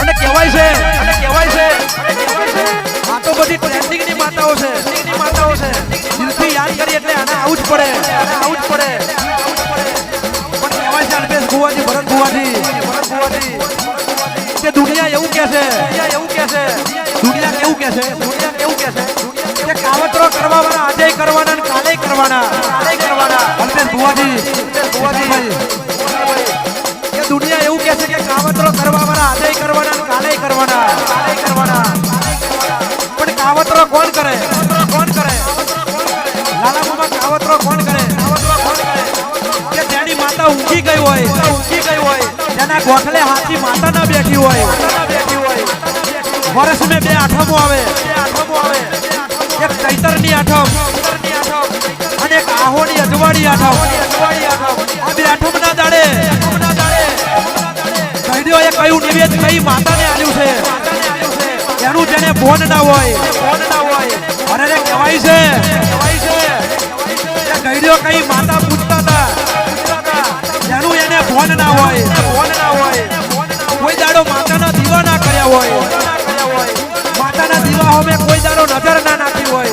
અને કહેવાય છે, અને કહેવાય છે, આ તો બધી ટ્રેન્ડિંગ માતાઓ છે. માતાઓ છે. યાદ કરીએ એટલે આને આવું જ પડે, આને આવું જ પડે. છે? એવું કે છે દુનિયા કેવું કે છે? દુનિયા કેવું કે છે? કે કાવતરો આજે કરવાના કાલે કરવાના. કરવાના દુનિયા એવું કે છે કે કાવતરો કરવા આજે કરવાના કાલે કરવાના કરવાના. પણ કાવતરો કોણ કરે? કોણ કરે લાલા કાવતરો કોણ કરે? કાવતરો કોણ કરે કે જેની માતા ઊંઘી ગઈ હોય ઊંઘી ગઈ હોય તેના ગોખલે હાથી માતા ના બેઠી હોય. વર્ષ મેં બે આઠમો આવે. એક ચૈતરની આઠમ અને એક અજવાળી આઠમ. અજવાળી આઠમ આ બે આઠમ ના દાડે ના એ કયું નિવેદ કઈ માતાને આવ્યું છે? એનું જેને બોન ના હોય ના હોય અરે રે કહેવાય છે કહેવાય છે કઈ માતા પૂછતા હતા? એનું એને બોન ના ના હોય. હોમે કોઈ દાડો નજર ના નાખી હોય.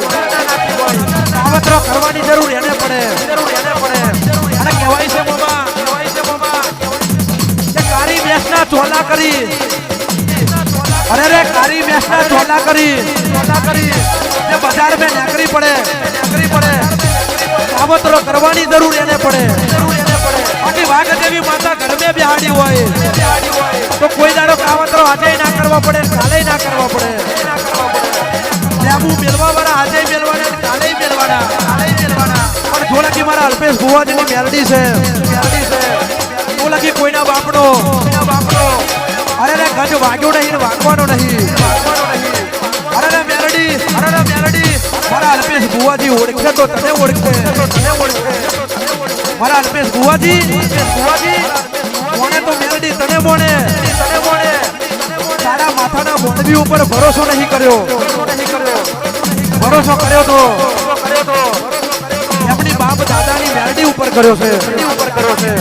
કાવતરો કરવાની જરૂર એને પડે. જરૂર એને પડે અને કહેવાય છે મામા, કહેવાય છે મામા, કે કારી બેસના ચોલા કરી. અરે રે કારી બેસના ચોલા કરી. ચોલા કરી જે બજાર મેં નાકરી પડે. નીકળી પડે કાવતરો કરવાની જરૂર એને પડે. બાકી વાઘ દેવી માતા ઘર મેં બિહાડી હોય. તો કોઈ દાડો કાવતરો આજે ના કરવા પડે, કાલે ના કરવા પડે. લેબુ મેલવા વાળા આજે ને કાલે મેલવાના કાલે મેલવાના પણ જોલાકી મારા અલ્પેશ ભુવાજીની મેલડી છે મેલડી છે. જોલાકી કોઈના બાપનો કોઈના બાપનો અરે રે ગજ નહીં, વાગવાનો નહીં. વાગવાનો નહીં અરે રે મેલડી. અરે મારા અલ્પેશ ભુવાજી ઓળખે તો તને ઓળખે. તને ઓળખે મારા અલ્પેશ ભુવાજી ભુવાજી મોણે તો મેલડી તને મોણે તને મોણે તારા માથાના મોણવી ઉપર ભરોસો નહીં કર્યો. ભરોસો કર્યો તો. એમની બાપ દાદાની મેરડી ઉપર કર્યો છે. ઉપર કર્યો છે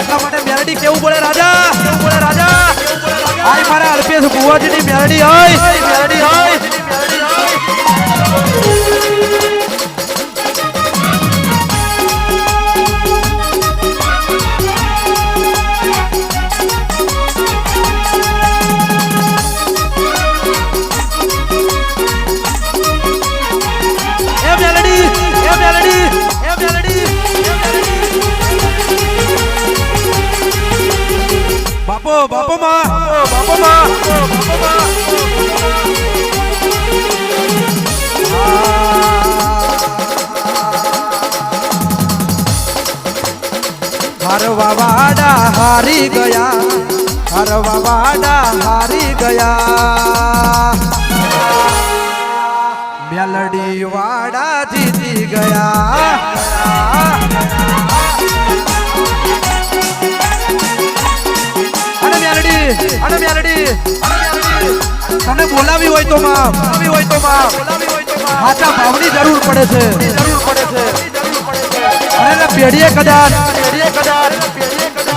એટલા માટે મેરડી કેવું પડે રાજા? કેવું પડે રાજા? આય મારા અલ્પેશ, ભુવાજીની મેરડી, હોય. મેરડી બાપો બાપો માં બાપો માં. બાપો માં હરવા વાડા હારી ગયા હરવા વાડા હારી ગયા. મેલડી વાડા જીતી ગયા. તને બોલાવી હોય તો માં બોલાવી હોય તો માં હાચા ભાવની જરૂર પડે છે. જરૂર પડે છે અને પેઢીએ કદાચ પેઢીએ કદાચ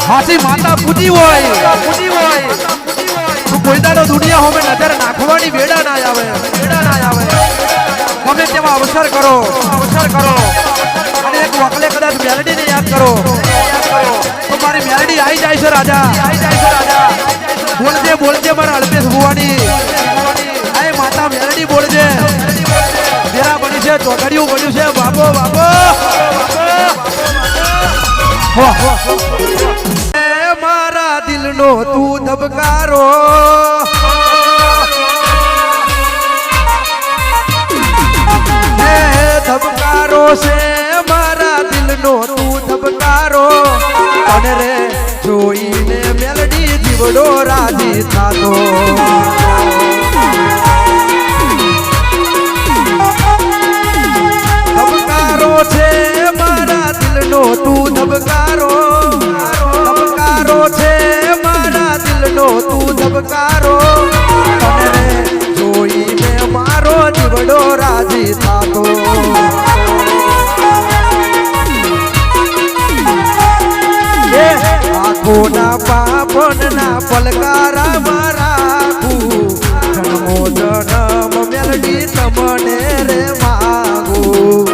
હાથી માતા પૂજી હોય. પૂજી હોય કોઈ દાડો દુનિયા હોમે નજર નાખવાની વેડા ના આવે. વેડા ના આવે તમે તેમાં અવસર કરો. અવસર કરો અને એક વકલે કદાચ મેલડી ને યાદ કરો. તો મારી મેલડી આવી જાય છે રાજા આવી જાય છે રાજા. બોલજે બોલજે, મારા અલ્પેશ ભુવાની. ચોકડીયું બન્યું છે. હો એ મારા દિલનો તું ધબકારો. ધબકારો છે મારા દિલનો તું ધબકારો. તને રે જોઈને મેલડી જીવડો રાજી થાતો. પાપણના પલકારા મારા જન્મો જન્મ મેલડી તમને રે માગું.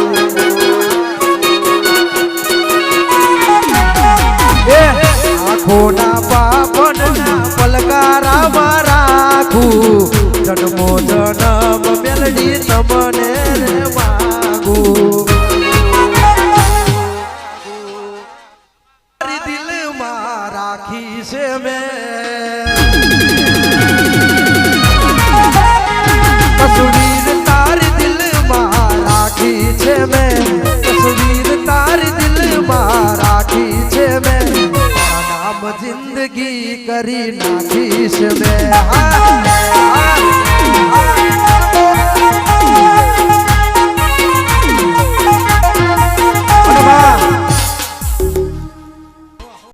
આંખોના પાપણના પલકારા મારા જન્મો જન્મ મેલડી તમને રે માગું.